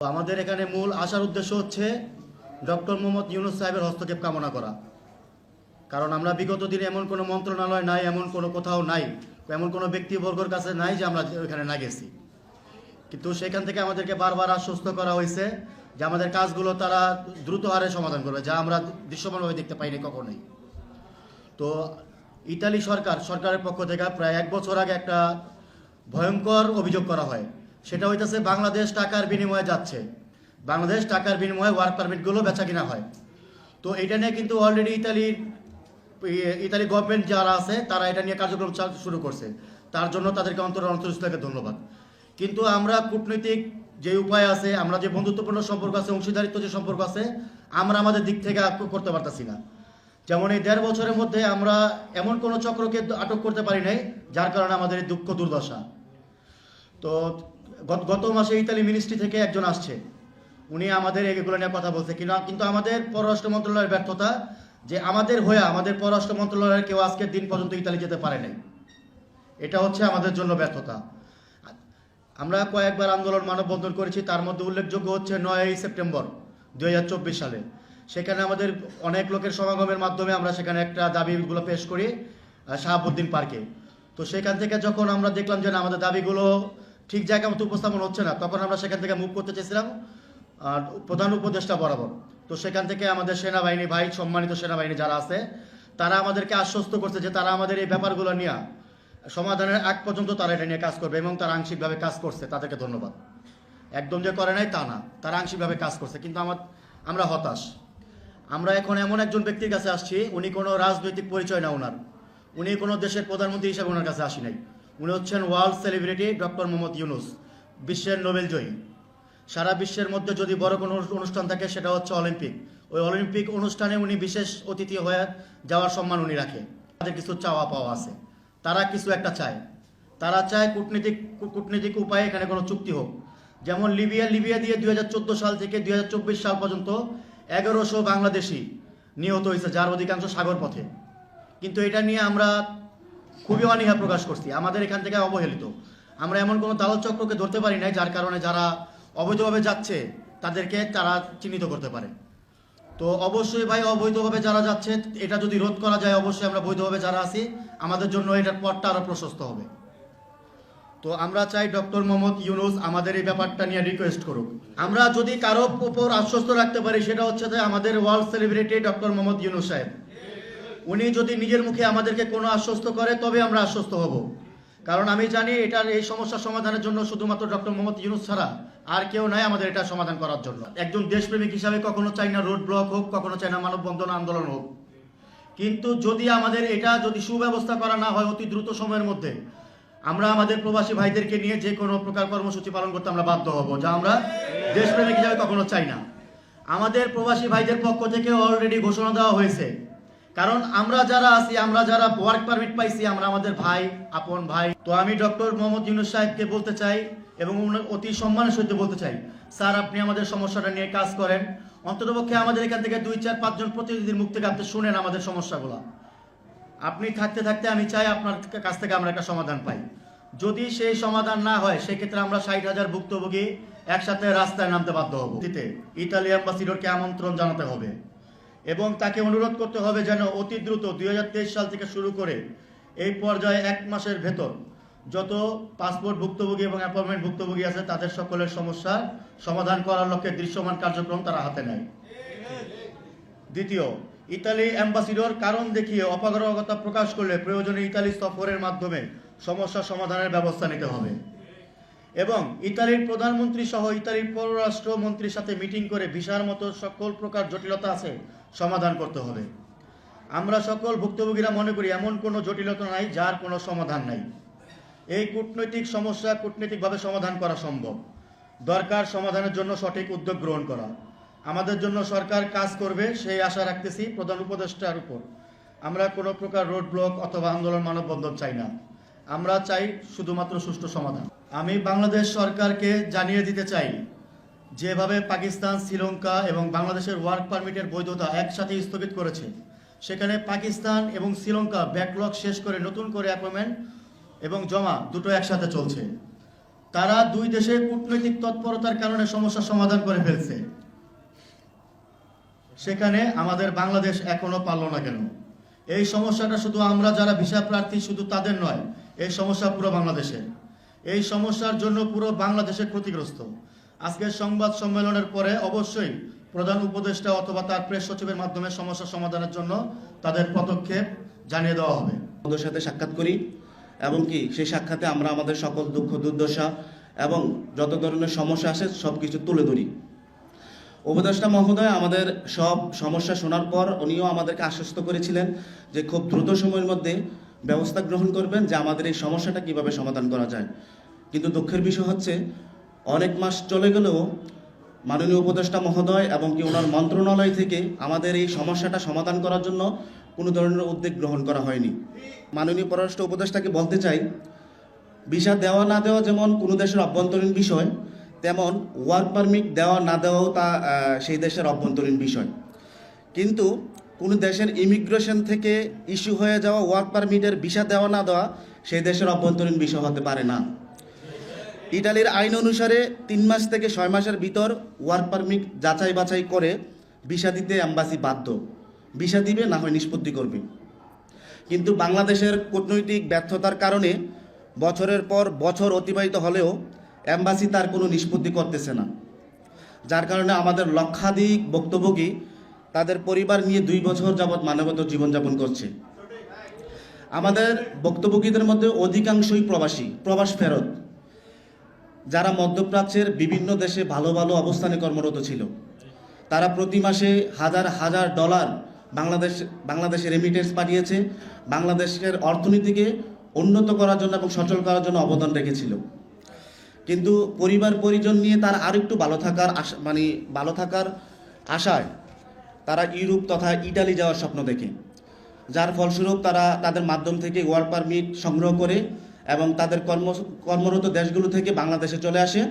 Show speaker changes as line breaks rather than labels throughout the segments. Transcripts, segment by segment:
আমাদের এখানে মূল আসার উদ্দেশ্য হচ্ছে ডক্টর মোহাম্মদ ইউনুস সাহেবের হস্তক্ষেপ কামনা করা। কারণ আমরা বিগত দিনে এমন কোনো মন্ত্রণালয় নাই, এমন কোনো কোথাও নাই, এমন কোনো ব্যক্তিবর্গর কাছে নাই যে আমরা ওইখানে না গেছি। কিন্তু সেখান থেকে আমাদেরকে বারবার আশ্বস্ত করা হয়েছে যে আমাদের কাজগুলো তারা দ্রুত হারে সমাধান করবে, যা আমরা দৃশ্যমানভাবে দেখতে পাইনি কখনোই। তো ইতালি সরকার, সরকারের পক্ষ থেকে প্রায় এক বছর আগে একটা ভয়ঙ্কর অভিযোগ করা হয়। সেটা হইতেছে বাংলাদেশ টাকার বিনিময়ে যাচ্ছে। বাংলাদেশ টাকার বিনিময়ে ওয়ার্ক পারমিটগুলো বেচা কিনা হয়। তো এটা নিয়ে কিন্তু অলরেডি ইতালির ইতালি গভর্নমেন্ট যারা আছে, তারা এটা নিয়ে কার্যক্রম শুরু করছে। তার জন্য তাদেরকে অন্তর অন্তরস্থকে ধন্যবাদ। কিন্তু আমরা কূটনৈতিক যে উপায় আছে, আমরা যে বন্ধুত্বপূর্ণ সম্পর্ক আছে, অংশীদারিত্ব যে সম্পর্ক আছে, আমরা আমাদের দিক থেকে করতে পারতাছি না। যেমন এই দেড় বছরের মধ্যে আমরা এমন কোনো চক্রকে আটক করতে পারি নাই, যার কারণে আমাদের দুঃখ দুর্দশা। তো গত- মাসে ইতালি মিনিস্ট্রি থেকে একজন আসছে। উনি আমাদের এগুলো নিয়ে কথা বলছে। কিনা কিন্তু আমাদের পররাষ্ট্র মন্ত্রণালয়ের ব্যর্থতা যে আমাদের হয়ে আমাদের পররাষ্ট্র মন্ত্রণালয়ের কেউ আজকের দিন পর্যন্ত ইতালি যেতে পারে নাই। এটা হচ্ছে আমাদের জন্য ব্যর্থতা। আমরা কয়েকবার আন্দোলন মানববন্ধন করেছি, তার মধ্যে উল্লেখযোগ্য হচ্ছে নয়ই সেপ্টেম্বর দুই হাজার চব্বিশ সালে। সেখানে আমাদের অনেক লোকের সমাগমের মাধ্যমে আমরা সেখানে একটা দাবিগুলো পেশ করি শাহাবুদ্দিন পার্কে। তো সেখান থেকে যখন আমরা দেখলাম যে আমাদের দাবিগুলো ঠিক জায়গা মতো উপস্থাপন হচ্ছে না। তখন আমরা সেখান থেকে মুভ করতে চেয়েছিলাম। আর প্রধান উপদেষ্টা বরাবর। তো সেখান থেকে আমাদের সেনাবাহিনী ভাই, সম্মানিত সেনাবাহিনী যারা আছে, তারা আমাদেরকে আশ্বস্ত করছে যে তারা আমাদের এই ব্যাপারগুলো নিয়ে সমাধানের আগ পর্যন্ত তারা এটা নিয়ে কাজ করবে এবং তারা আংশিকভাবে কাজ করছে। তাদেরকে ধন্যবাদ। একদম যে করে নাই তা না। তারা আংশিকভাবে কাজ করছে। কিন্তু আমার, আমরা হতাশ। আমরা এখন এমন একজন ব্যক্তির কাছে আসছি, উনি কোনো রাজনৈতিক পরিচয় না ওনার। উনি কোনো দেশের প্রধানমন্ত্রী হিসাবে ওনার কাছে আসি নাই। উনি হচ্ছেন world celebrity doctor Mohammad Yunus, বিশ্বের নোবেল জয়ী। সারা বিশ্বের মধ্যে যদি বড় কোনো অনুষ্ঠান থাকে, সেটা হচ্ছে অলিম্পিক। ওই অলিম্পিক অনুষ্ঠানে উনি বিশেষ অতিথি হয়ে যাওয়ার সম্মান উনি রাখে। তাদের কিছু চাওয়া পাওয়া আছে। তারা কিছু একটা চায়। তারা চায় কূটনীতিক কূটনীতিক উপায়ে এখানে কোনো চুক্তি হোক। যেমন লিবিয়া লিবিয়া দিয়ে দুই হাজার চোদ্দ সাল থেকে দুই হাজার চব্বিশ সাল পর্যন্ত এগারোশো বাংলাদেশি নিহত হয়েছে, যার অধিকাংশ সাগর পথে কিন্তু এটা নিয়ে আমরা খুবই অনীহা প্রকাশ করছি। আমাদের এখান থেকে অবহেলিত। আমরা এমন কোনো দালাল চক্রকে ধরতে পারি নাই, যার কারণে যারা অবৈধভাবে যাচ্ছে, তাদেরকে তারা চিহ্নিত করতে পারে। তো অবশ্যই ভাই, অবৈধভাবে যারা যাচ্ছে, এটা যদি রোধ করা যায়, অবশ্যই আমরা বৈধভাবে যারা আছি, আমাদের জন্য এটার পথটা আরও প্রশস্ত হবে। তো আমরা চাই ডক্টর মোহাম্মদ ইউনুস আমাদের এই ব্যাপারটা নিয়ে রিকোয়েস্ট করুক। আমরা যদি কারও উপর আশ্বস্ত রাখতে পারি, সেটা হচ্ছে যে আমাদের world celebrity doctor Mohammad Yunus সাহেব। উনি যদি নিজের মুখে আমাদেরকে কোনো আশ্বস্ত করে, তবে আমরা আশ্বস্ত হব। কারণ আমি জানি এটার এই সমস্যার সমাধানের জন্য শুধুমাত্র ডক্টর মোহাম্মদ ইউনুস ছাড়া আর কেউ নাই আমাদের এটা সমাধান করার জন্য। একজন দেশপ্রেমিক হিসাবে কখনো চাই না রোড ব্লক হোক, কখনো চাই না মানববন্ধন আন্দোলন হোক। কিন্তু যদি আমাদের এটা যদি সুব্যবস্থা করা না হয় অতি দ্রুত সময়ের মধ্যে, আমরা আমাদের প্রবাসী ভাইদেরকে নিয়ে যে কোনো প্রকার কর্মসূচি পালন করতে আমরা বাধ্য হব, যা আমরা দেশপ্রেমিক হিসাবে কখনো চাই না। আমাদের প্রবাসী ভাইদের পক্ষ থেকে অলরেডি ঘোষণা দেওয়া হয়েছে। কারণ আমরা যারা আছি, আমরা যারা ওয়ার্ক পারমিট পাইছি, আমরা আমাদের ভাই, আপন ভাই। তো আমি ডক্টর মোহাম্মদ ইউনুস সাহেবকে বলতে চাই এবং অতি সম্মানের সহিত বলতে চাই, স্যার, আপনি আমাদের সমস্যাটা নিয়ে কাজ করেন। অন্ততপক্ষে আমাদের এখান থেকে দুই চার পাঁচজন প্রতিনিধির মুখ থেকে আপনি শুনেন আমাদের সমস্যাগুলো। আপনি থাকতে থাকতে আমি চাই আপনার কাছ থেকে আমরা একটা সমাধান পাই। যদি সেই সমাধান না হয়, সেক্ষেত্রে আমরা ষাট হাজার ভুক্তভোগী একসাথে রাস্তায় নামতে বাধ্য হব। দিতে ইতালি অ্যাম্বাসিডরকে আমন্ত্রণ জানাতে হবে। এবং তাকে অনুরোধ করতে হবে যেন অতি দ্রুত দুই হাজার তেইশ সাল থেকে শুরু করে এই পর্যায়ে এক মাসের ভেতর যত পাসপোর্ট ভুক্তভোগী এবং অ্যাপয়েন্টমেন্ট ভুক্তভোগী আছে, তাদের সকলের সমস্যার সমাধান করার লক্ষ্যে দৃশ্যমান কার্যক্রম তারা হাতে নেয়। দ্বিতীয়, ইতালি অ্যাম্বাসিডর কারণ দেখিয়ে অপারগতা প্রকাশ করলে প্রয়োজনে ইতালি সফরের মাধ্যমে সমস্যা সমাধানের ব্যবস্থা নিতে হবে। এবং ইতালির প্রধানমন্ত্রী সহ ইতালির পররাষ্ট্র মন্ত্রীর সাথে মিটিং করে ভিসার মতো সকল প্রকার জটিলতা আছে, সমাধান করতে হবে। আমরা সকল ভুক্তভোগীরা মনে করি এমন কোনো জটিলতা নাই, যার কোনো সমাধান নাই। এই কূটনৈতিক সমস্যা কূটনৈতিকভাবে সমাধান করা সম্ভব। দরকার সমাধানের জন্য সঠিক উদ্যোগ গ্রহণ করা। আমাদের জন্য সরকার কাজ করবে, সেই আশা রাখতেছি প্রধান উপদেষ্টার উপর। আমরা কোনো প্রকার রোড ব্লক অথবা আন্দোলন মানববন্ধন চাই না। আমরা চাই শুধুমাত্র সুষ্ঠু সমাধান। আমি বাংলাদেশ সরকারকে জানিয়ে দিতে চাই, যেভাবে পাকিস্তান, শ্রীলঙ্কা এবং বাংলাদেশের ওয়ার্ক পারমিটের বৈধতা একসাথে স্থগিত করেছে, সেখানে পাকিস্তান এবং শ্রীলঙ্কা ব্যাকলগ শেষ করে নতুন করে অ্যাপয়েন্টমেন্ট এবং জমা দুটো একসাথে চলছে। তারা দুই দেশে কূটনৈতিক তৎপরতার কারণে সমস্যার সমাধান করে ফেলছে। সেখানে আমাদের বাংলাদেশ এখনও পারল না কেন? এই সমস্যাটা শুধু আমরা যারা ভিসা প্রার্থী, শুধু তাদের নয়, এই সমস্যা পুরো বাংলাদেশের। এই সমস্যার জন্য পুরো বাংলাদেশের ক্ষতিগ্রস্ত। আজকের সংবাদ সম্মেলনের পরে অবশ্যই প্রধান উপদেষ্টা অথবা তার প্রেস সচিবের মাধ্যমে সমস্যা সমাধানের জন্য তাদের পদক্ষেপ জানিয়ে দেওয়া হবে।
ওদের সাথে সাক্ষাৎ করি এবং কি, সেই সাক্ষাতে আমরা আমাদের সকল দুঃখ, দুর্দশা এবং যত ধরনের সমস্যা আসে সব কিছু তুলে ধরি। উপদেষ্টা মহোদয়, আমাদের সব সমস্যা শোনার পর উনিও আমাদেরকে আশ্বস্ত করেছিলেন যে খুব দ্রুত সময়ের মধ্যে ব্যবস্থা গ্রহণ করবেন, যে আমাদের এই সমস্যাটা কীভাবে সমাধান করা যায়। কিন্তু দুঃখের বিষয় হচ্ছে, অনেক মাস চলে গেলেও মাননীয় উপদেষ্টা মহোদয় এবং কি ওনার মন্ত্রণালয় থেকে আমাদের এই সমস্যাটা সমাধান করার জন্য কোনো ধরনের উদ্যোগ গ্রহণ করা হয়নি। মাননীয় পররাষ্ট্র উপদেষ্টাকে বলতে চাই, ভিসা দেওয়া না দেওয়া যেমন কোনো দেশের অভ্যন্তরীণ বিষয় তেমন ওয়ার্ক পারমিট দেওয়া না দেওয়াও তা সেই দেশের অভ্যন্তরীণ বিষয়। কিন্তু কোনো দেশের ইমিগ্রেশন থেকে ইস্যু হয়ে যাওয়া ওয়ার্ক পারমিটের ভিসা দেওয়া না দেওয়া সেই দেশের অভ্যন্তরীণ বিষয় হতে পারে না। ইটালির আইন অনুসারে তিন মাস থেকে ছয় মাসের ভিতর ওয়ার্ক পারমিট যাচাই বাছাই করে ভিসা দিতে অ্যাম্বাসি বাধ্য। ভিসা দিবে, না হয় নিষ্পত্তি করবে। কিন্তু বাংলাদেশের কূটনৈতিক ব্যর্থতার কারণে বছরের পর বছর অতিবাহিত হলেও অ্যাম্বাসি তার কোনো নিষ্পত্তি করতেছে না। যার কারণে আমাদের লক্ষাধিক বক্তব্যকে তাদের পরিবার নিয়ে দুই বছর যাবৎ মানবত জীবনযাপন করছে। আমাদের বক্তব্যকীদের মধ্যে অধিকাংশই প্রবাসী, প্রবাস ফেরত, যারা মধ্যপ্রাচ্যের বিভিন্ন দেশে ভালো ভালো অবস্থানে কর্মরত ছিল। তারা প্রতি মাসে হাজার হাজার ডলার বাংলাদেশ, বাংলাদেশে রেমিটেন্স পাঠিয়েছে, বাংলাদেশের অর্থনীতিকে উন্নত করার জন্য এবং সচল করার জন্য অবদান রেখেছিল। কিন্তু পরিবার পরিজন নিয়ে তার আর একটু ভালো থাকার আশা মানে ভালো থাকার আশায় তারা ইউরোপ তথা ইটালি যাওয়ার স্বপ্ন দেখে। যার ফলস্বরূপ তারা তাদের মাধ্যম থেকে ওয়ার্ক পারমিট সংগ্রহ করে এবং তাদের কর্ম কর্মরত দেশগুলো থেকে বাংলাদেশে চলে আসে।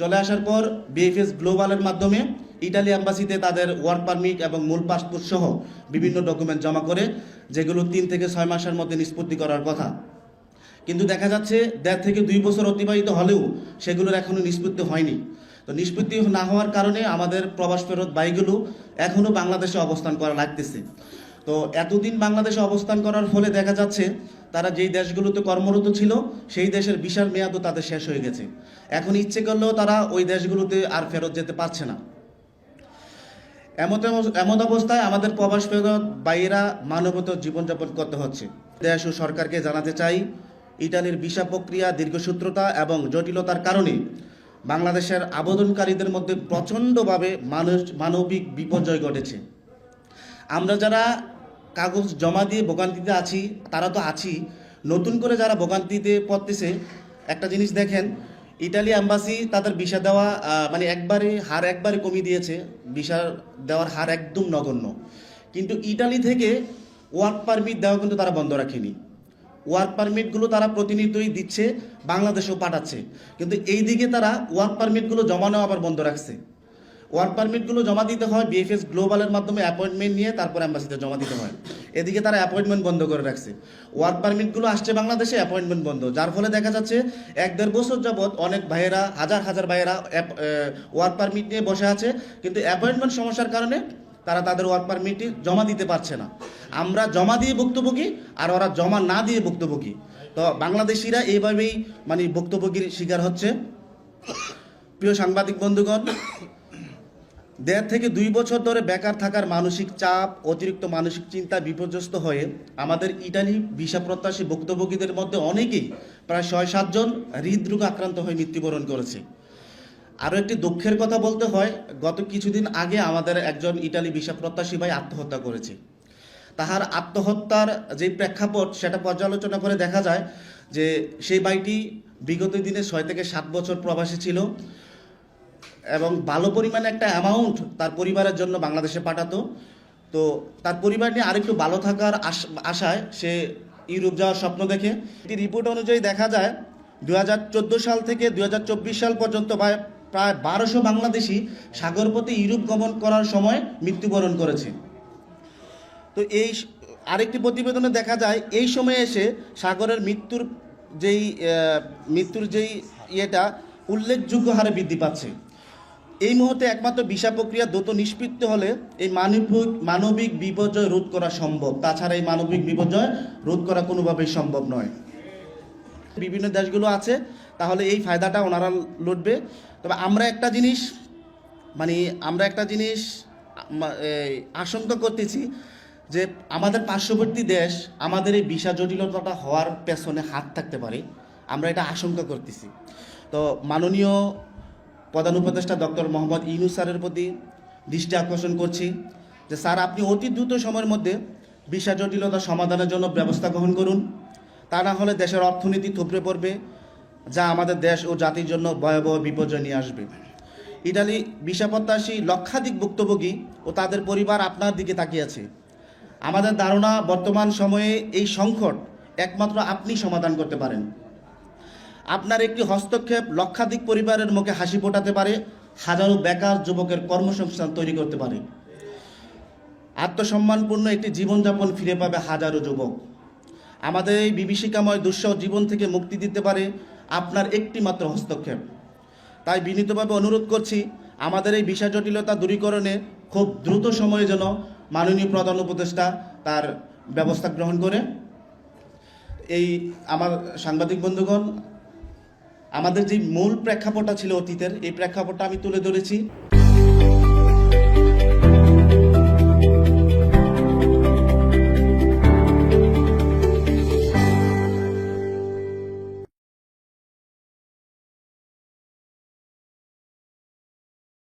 চলে আসার পর বিএফএস গ্লোবালের মাধ্যমে ইটালি অ্যাম্বাসিতে তাদের ওয়ার্ক পারমিট এবং মূল পাসপোর্ট সহ বিভিন্ন ডকুমেন্ট জমা করে, যেগুলো তিন থেকে ছয় মাসের মধ্যে নিষ্পত্তি করার কথা। কিন্তু দেখা যাচ্ছে দেড় থেকে দুই বছর অতিবাহিত হলেও সেগুলোর এখনও নিষ্পত্তি হয়নি। তো নিষ্পত্তি না হওয়ার কারণে আমাদের প্রবাস ফেরত বাইগুলো এখনও বাংলাদেশে অবস্থান করা লাগতেছে। তো এতদিন বাংলাদেশে অবস্থান করার ফলে দেখা যাচ্ছে তারা যেই দেশগুলোতে কর্মরত ছিল, সেই দেশের বিশাল মেয়াদও তাদের শেষ হয়ে গেছে। এখন ইচ্ছে করলেও তারা ওই দেশগুলোতে আর ফেরত যেতে পারছে না। এমত এমন অবস্থায় আমাদের প্রবাস ফেরত বাইরা মানবত জীবনযাপন করতে হচ্ছে। দেশ ও সরকারকে জানাতে চাই ইটালির ভিসা প্রক্রিয়া, দীর্ঘসূত্রতা এবং জটিলতার কারণে বাংলাদেশের আবেদনকারীদের মধ্যে প্রচণ্ডভাবে মানুষ, মানবিক বিপর্যয় ঘটেছে। আমরা যারা কাগজ জমা দিয়ে ভোগান্তিতে আছি, তারা তো আছি। নতুন করে যারা ভোগান্তিতে পড়তেছে, একটা জিনিস দেখেন, ইটালি অ্যাম্বাসি তাদের ভিসা দেওয়া মানে একবারে হার একবারে কমিয়ে দিয়েছে। ভিসা দেওয়ার হার একদম নগণ্য। কিন্তু ইটালি থেকে ওয়ার্ক পারমিট দেওয়া কিন্তু তারা বন্ধ রাখেনি। ওয়ার্ক পারমিটগুলো তারা প্রতিনিয়তই দিচ্ছে, বাংলাদেশেও পাঠাচ্ছে। কিন্তু এই দিকে তারা ওয়ার্ক পারমিটগুলো জমা নেওয়া আবার বন্ধ রাখছে। ওয়ার্ক পারমিটগুলো জমা দিতে হয় বিএফএস গ্লোবালের মাধ্যমে অ্যাপয়েন্টমেন্ট নিয়ে, তারপর অ্যাম্বাসিতে জমা দিতে হয়। এদিকে তারা অ্যাপয়েন্টমেন্ট বন্ধ করে রাখছে। ওয়ার্ক পারমিটগুলো আসছে বাংলাদেশে অ্যাপয়েন্টমেন্ট বন্ধ। যার ফলে দেখা যাচ্ছে, এক দেড় বছর যাবৎ অনেক ভাইয়েরা, হাজার হাজার ভাইয়েরা ওয়ার্ক পারমিট নিয়ে বসে আছে। কিন্তু অ্যাপয়েন্টমেন্ট সমস্যার কারণে তারা তাদের ওয়ার্ক পারমিটটি জমা দিতে পারছে না। আমরা জমা দিয়ে ভুক্তভোগী আর ওরা জমা না দিয়ে ভুক্তভোগী। তো বাংলাদেশিরা এইভাবেই মানে ভুক্তভোগীর শিকার হচ্ছে। প্রিয় সাংবাদিক বন্ধুগণ, দেড় থেকে দুই বছর ধরে বেকার থাকার মানসিক চাপ, অতিরিক্ত মানসিক চিন্তা বিপর্যস্ত হয়ে আমাদের ইটালি ভিসা প্রত্যাশী ভুক্তভোগীদের মধ্যে অনেকেই প্রায় ছয় সাতজন হৃদরোগ আক্রান্ত হয়ে মৃত্যুবরণ করেছে। আরও একটি দুঃখের কথা বলতে হয়, গত কিছুদিন আগে আমাদের একজন ইটালি ভিসা প্রত্যাশী ভাই আত্মহত্যা করেছে। তাহার আত্মহত্যার যে প্রেক্ষাপট, সেটা পর্যালোচনা করে দেখা যায় যে সেই ভাইটি বিগত দিনে ছয় থেকে সাত বছর প্রবাসী ছিল এবং ভালো পরিমাণে একটা অ্যামাউন্ট তার পরিবারের জন্য বাংলাদেশে পাঠাতো। তো তার পরিবার নিয়ে আরেকটু ভালো থাকার আশ- আশায় সে ইউরোপ যাওয়ার স্বপ্ন দেখে। একটি রিপোর্ট অনুযায়ী দেখা যায় দু হাজার চোদ্দ সাল থেকে দু হাজার চব্বিশ সাল পর্যন্ত প্রায় প্রায় বারোশো বাংলাদেশি সাগরপথে ইউরোপ গমন করার সময় মৃত্যুবরণ করেছে। তো এই আরেকটি প্রতিবেদনে দেখা যায়, এই সময়ে এসে সাগরের মৃত্যুর যেই মৃত্যুর যেই ইয়েটা উল্লেখযোগ্য হারে বৃদ্ধি পাচ্ছে। এই মুহূর্তে একমাত্র ভিসা প্রক্রিয়া দ্রুত নিষ্পৃত্ত হলে এই মানবিক মানবিক বিপর্যয় রোধ করা সম্ভব। তাছাড়া এই মানবিক বিপর্যয় রোধ করা কোনোভাবেই সম্ভব নয়। বিভিন্ন দেশগুলো আছে তাহলে এই ফায়দাটা ওনারা লুটবে। তবে আমরা একটা জিনিস মানে আমরা একটা জিনিস আশঙ্কা করতেছি যে আমাদের পার্শ্ববর্তী দেশ আমাদের এই ভিসা জটিলতাটা হওয়ার পেছনে হাত থাকতে পারে। আমরা এটা আশঙ্কা করতেছি। তো মাননীয় প্রধান উপদেষ্টা ডক্টর মোহাম্মদ ইউনুস স্যারের প্রতি দৃষ্টি আকর্ষণ করছি যে স্যার, আপনি অতি দ্রুত সময়ের মধ্যে ভিসা জটিলতা সমাধানের জন্য ব্যবস্থা গ্রহণ করুন। তা না হলে দেশের অর্থনীতি থুপড়ে পড়বে যা আমাদের দেশ ও জাতির জন্য ভয়াবহ বিপর্যয় নিয়ে আসবে। ইটালি ভিসা লক্ষাধিক ভুক্তভোগী ও তাদের পরিবার আপনার দিকে তাকিয়েছে আমাদের ধারণা বর্তমান সময়ে এই সংকট একমাত্র আপনি সমাধান করতে পারেন। আপনার একটি হস্তক্ষেপ লক্ষাধিক পরিবারের মুখে হাসি ফোটাতে পারে, হাজারো বেকার যুবকের কর্মসংস্থান তৈরি করতে পারে। আত্মসম্মানপূর্ণ একটি জীবনযাপন ফিরে পাবে হাজারো যুবক। আমাদের এই বিভীষিকাময় দুঃসহ জীবন থেকে মুক্তি দিতে পারে আপনার একটি মাত্র হস্তক্ষেপ। তাই বিনীতভাবে অনুরোধ করছি, আমাদের এই বিষয় জটিলতা দূরীকরণে খুব দ্রুত সময়ে যেন মাননীয় প্রধান উপদেষ্টা তার ব্যবস্থা গ্রহণ করে। এই আমার সাংবাদিক বন্ধুগণ, আমাদের যে মূল প্রেক্ষাপটটা ছিল অতীতের, এই প্রেক্ষাপটটা আমি তুলে ধরেছি।